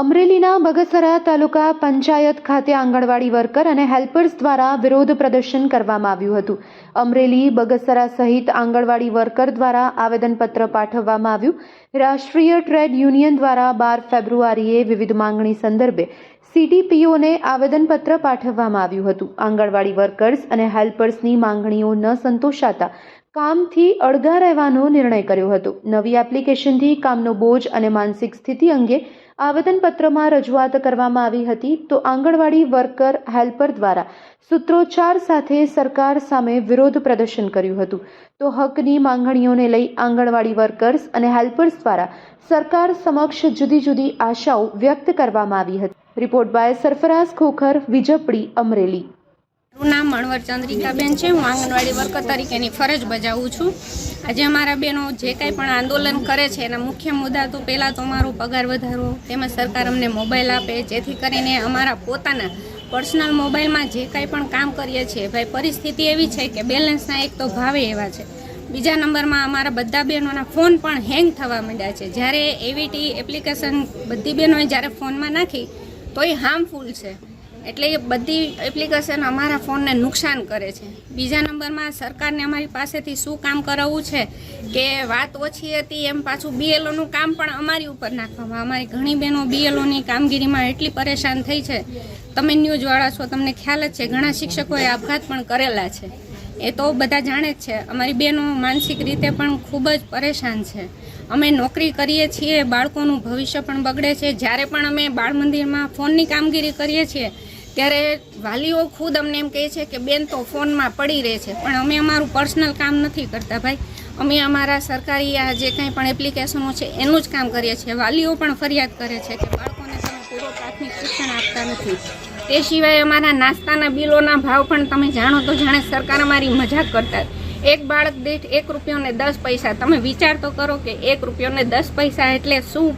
અમરેલીના બગસરા તાલુકા પંચાયત ખાતે આંગણવાડી વર્કર અને હેલ્પર્સ દ્વારા વિરોધ પ્રદર્શન કરવામાં આવ્યું હતું. અમરેલી, બગસરા સહિત આંગણવાડી વર્કર દ્વારા આવેદનપત્ર પાઠવવામાં આવ્યું. રાષ્ટ્રીય ટ્રેડ યુનિયન દ્વારા બાર ફેબ્રુઆરીએ વિવિધ માંગણી સંદર્ભે સીડીપીઓને આવેદનપત્ર પાઠવવામાં આવ્યું હતું. આંગણવાડી વર્કર્સ અને હેલ્પર્સની માંગણીઓ ન સંતોષાતા કામથી અળગા રહેવાનો નિર્ણય કર્યો હતો. નવી એપ્લિકેશનથી કામનો બોજ અને માનસિક સ્થિતિ અંગે આવેદનપત્રમાં રજૂઆત કરવામાં આવી હતી તો આંગણવાડી વર્કર હેલ્પર દ્વારા સૂત્રોચ્ચાર સાથે સરકાર સામે વિરોધ પ્રદર્શન કર્યું હતું. તો હકની માંગણીઓને લઈ આંગણવાડી વર્કર્સ અને હેલ્પર્સ દ્વારા સરકાર સમક્ષ જુદી જુદી આશાઓ વ્યક્ત કરવામાં આવી હતી. Report by Sarfaraz Khokhar Vijapadi Amreli. મારું નામ મણવર ચંદ્રિકાબેન છે. હું આંગણવાડી વર્કર તરીકેની ફરજ બજાવું છું. આજે અમારા બહેનો જે કાંઈ પણ આંદોલન કરે છે, એના મુખ્ય મુદ્દા તો પહેલાં તો અમારો પગાર વધારો તેમજ સરકાર અમને મોબાઈલ આપે, જેથી કરીને અમારા પોતાના પર્સનલ મોબાઈલમાં જે કાંઈ પણ કામ કરીએ છીએ, ભાઈ પરિસ્થિતિ એવી છે કે બેલેન્સના એક તો ભાવે એવા છે. બીજા નંબરમાં અમારા બધા બહેનોના ફોન પણ હેંગ થવા માંડ્યા છે. જ્યારે એવીટી એપ્લિકેશન બધી બહેનોએ જ્યારે ફોનમાં નાખી તો એ હાર્મફુલ છે. એટલે એ બધી એપ્લિકેશન અમારા ફોનને નુકસાન કરે છે. બીજા નંબરમાં સરકારને અમારી પાસેથી શું કામ કરાવવું છે કે વાત ઓછી હતી, એમ પાછું બીએલઓનું કામ પણ અમારી ઉપર નાખવામાં. અમારી ઘણી બહેનો બીએલઓની કામગીરીમાં એટલી પરેશાન થઈ છે. તમે ન્યૂઝવાળા છો, તમને ખ્યાલ જ છે, ઘણા શિક્ષકોએ આપઘાત પણ કરેલા છે. એ તો બધા જાણે જ છે, અમારી બહેનો માનસિક રીતે પણ ખૂબ જ પરેશાન છે. અમે નોકરી કરીએ છીએ, બાળકોનું ભવિષ્ય પણ બગડે છે. જ્યારે પણ અમે બાળ મંદિરમાં ફોનની કામગીરી કરીએ છીએ ત્યારે વાલીઓ ખુદ અમને એમ કહે છે કે બેન તો ફોનમાં પડી રહે છે. પણ અમે અમારું પર્સનલ કામ નથી કરતા ભાઈ. અમે અમારા સરકારી આ જે કંઈ પણ એપ્લિકેશનો છે એનું જ કામ કરીએ છીએ. વાલીઓ પણ ફરિયાદ કરે છે કે બાળકોને તમે પૂરો પ્રાથમિક શિક્ષણ આપતા નથી. તે સિવાય અમારા નાસ્તાના બિલોના ભાવ પણ તમે જાણો તો જાણે સરકાર અમારી મજાક કરતા એક બાળક દીઠ એક રૂપિયો ને દસ પૈસા. તમે વિચાર તો કરો કે એક રૂપિયો ને દસ પૈસા એટલે શું?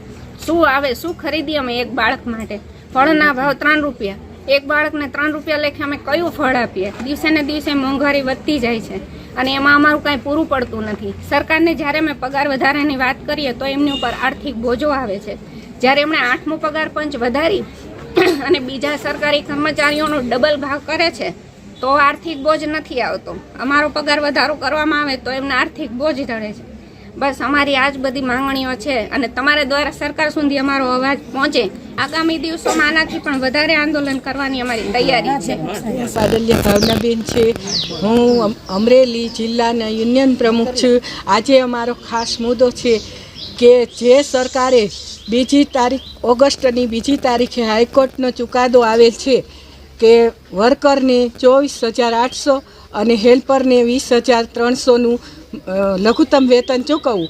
શું આવે? શું ખરીદી અમે એક બાળક માટે? ફળના ભાવ ત્રણ રૂપિયા. એક બાળકને ત્રણ રૂપિયા લેખે અમે કયું ફળ આપીએ? દિવસે ને દિવસે મોંઘવારી વધતી જાય છે. અને એમાં અમારું કાંઈ પૂરું પડતું નથી. સરકારને જ્યારે અમે પગાર વધારાની વાત કરીએ, તો એમની ઉપર આર્થિક બોજો આવે છે. જ્યારે એમણે આઠમો પગાર પંચ વધારી અને બીજા સરકારી કર્મચારીઓનો ડબલ ભાવ કરે છે, તો આર્થિક બોજ નથી આવતો. અમારો પગાર વધારો કરવામાં આવે તો એમને આર્થિક બોજ ધરે છે. બસ અમારી આ જ બધી માંગણીઓ છે અને તમારા દ્વારા સરકાર સુધી અમારો અવાજ પહોંચે. આગામી દિવસોમાં આનાથી પણ વધારે આંદોલન કરવાની અમારી તૈયારી છે. સાદલ્ય ભાવનાબેન છે. હું અમરેલી જિલ્લાના યુનિયન પ્રમુખ છું. આજે અમારો ખાસ મુદ્દો છે કે જે સરકારે બીજી તારીખ, ઓગસ્ટની બીજી તારીખે હાઈકોર્ટનો ચુકાદો આવેલ છે કે વર્કરને ચોવીસ હજાર આઠસો અને હેલ્પરને વીસ હજાર ત્રણસોનું લઘુત્તમ વેતન ચૂકવવું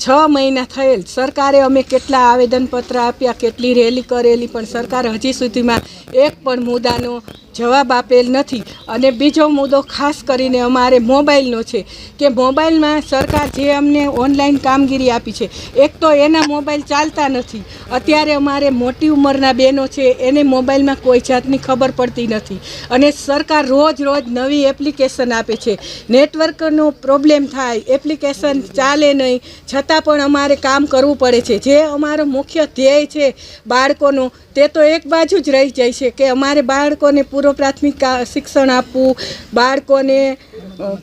છ મહિના થયેલ. સરકારે અમે કેટલા આવેદનપત્ર આપ્યા, કેટલી રેલી કરેલી, પણ સરકાર હજી સુધીમાં એક પણ મુદ્દાનો જવાબ આપેલ નથી. અને બીજો મુદ્દો ખાસ કરીને અમારે મોબાઈલનો છે કે મોબાઈલમાં સરકાર જે અમને ઓનલાઈન કામગીરી આપી છે, એક તો એના મોબાઈલ ચાલતા નથી. અત્યારે અમારે મોટી ઉંમરના બહેનો છે, એને મોબાઈલમાં કોઈ જાતની ખબર પડતી નથી. અને સરકાર રોજ રોજ નવી એપ્લિકેશન આપે છે. નેટવર્કનો પ્રોબ્લેમ થાય, એપ્લિકેશન ચાલે નહીં, છતાં પણ અમારે કામ કરવું પડે છે. જે અમારો મુખ્ય ધ્યેય છે બાળકોનો, તે તો એક બાજુ જ રહી જાય છે કે અમારે બાળકોને પૂર્વ પ્રાથમિક શિક્ષણ આપવું, બાળકોને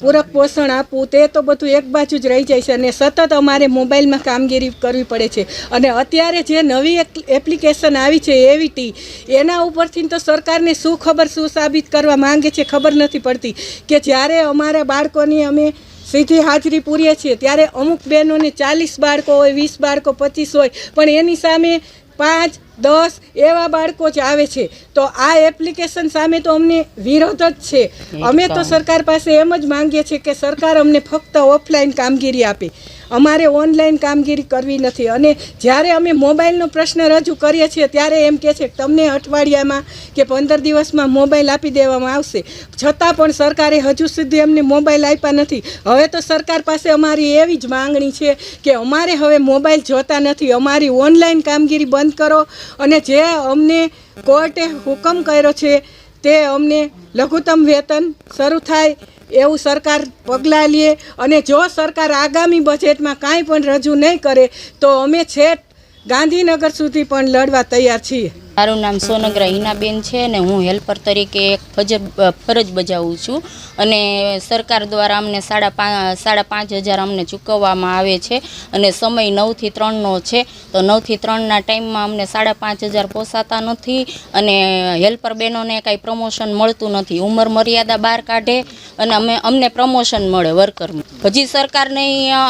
પૂરક પોષણ આપવું, તે તો બધું એક બાજુ જ રહી જાય છે અને સતત અમારે મોબાઈલમાં કામગીરી કરવી પડે છે. અને અત્યારે જે નવી એપ્લિકેશન આવી છે એવીટી એના ઉપરથી તો સરકારને શું ખબર, શું સાબિત કરવા માંગે છે ખબર નથી પડતી કે જ્યારે અમારા બાળકોની અમે સીધી હાજરી પૂરીએ છીએ, ત્યારે અમુક બહેનોને ચાલીસ બાળકો હોય, વીસ બાળકો, પચીસ હોય, પણ એની સામે પાંચ દસ એવા બાળકો જ આવે છે. તો આ એપ્લિકેશન સામે તો અમને વિરોધ જ છે. અમે તો સરકાર પાસે એમ જ માંગીએ છીએ કે સરકાર અમને ફક્ત ઓફલાઈન કામગીરી આપે. અમારે ઓનલાઈન કામગીરી કરવી નથી. અને જ્યારે અમે મોબાઈલનો પ્રશ્ન રજૂ કરીએ છીએ, ત્યારે એમ કહે છે તમને અઠવાડિયામાં કે પંદર દિવસમાં મોબાઈલ આપી દેવામાં આવશે. છતાં પણ સરકારે હજુ સુધી અમને મોબાઈલ આપ્યા નથી. હવે તો સરકાર પાસે અમારી એવી જ માંગણી છે કે અમારે હવે મોબાઈલ જોતા નથી. અમારી ઓનલાઈન કામગીરી બંધ કરો અને જે અમને કોર્ટે હુકમ કર્યો છે, તે અમને લઘુત્તમ વેતન શરૂ થાય. એવું સરકાર પગલાં લે અને જો સરકાર આગામી બજેટમાં કાંઈ પણ રજૂ નહીં કરે, તો અમે છેટ ગાંધીનગર સુધી પણ લડવા તૈયાર છીએ. મારું નામ સોનગ હિનાબેન છે અને હું હેલ્પર તરીકે એક ફજર ફરજ બજાવું છું. અને સરકાર દ્વારા અમને સાડા પાંચ સાડા પાંચ હજાર અમને ચૂકવવામાં આવે છે અને સમય નવથી ત્રણનો છે. તો નવથી ત્રણના ટાઈમમાં અમને સાડા પાંચ હજાર પોસાતા નથી અને હેલ્પર બહેનોને કાંઈ પ્રમોશન મળતું નથી. ઉંમર મર્યાદા બહાર કાઢે અને અમે, અમને પ્રમોશન મળે વર્કરમાં હજી સરકારને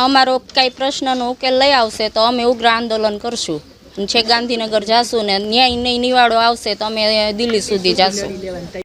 અમારો કાંઈ પ્રશ્નનો ઉકેલ લઈ આવશે તો અમે ઉગ્ર આંદોલન કરશું. છે ગાંધીનગર જાશું ને ન્યાય નહીં નિવાડો આવશે તો અમે દિલ્હી સુધી જાશું.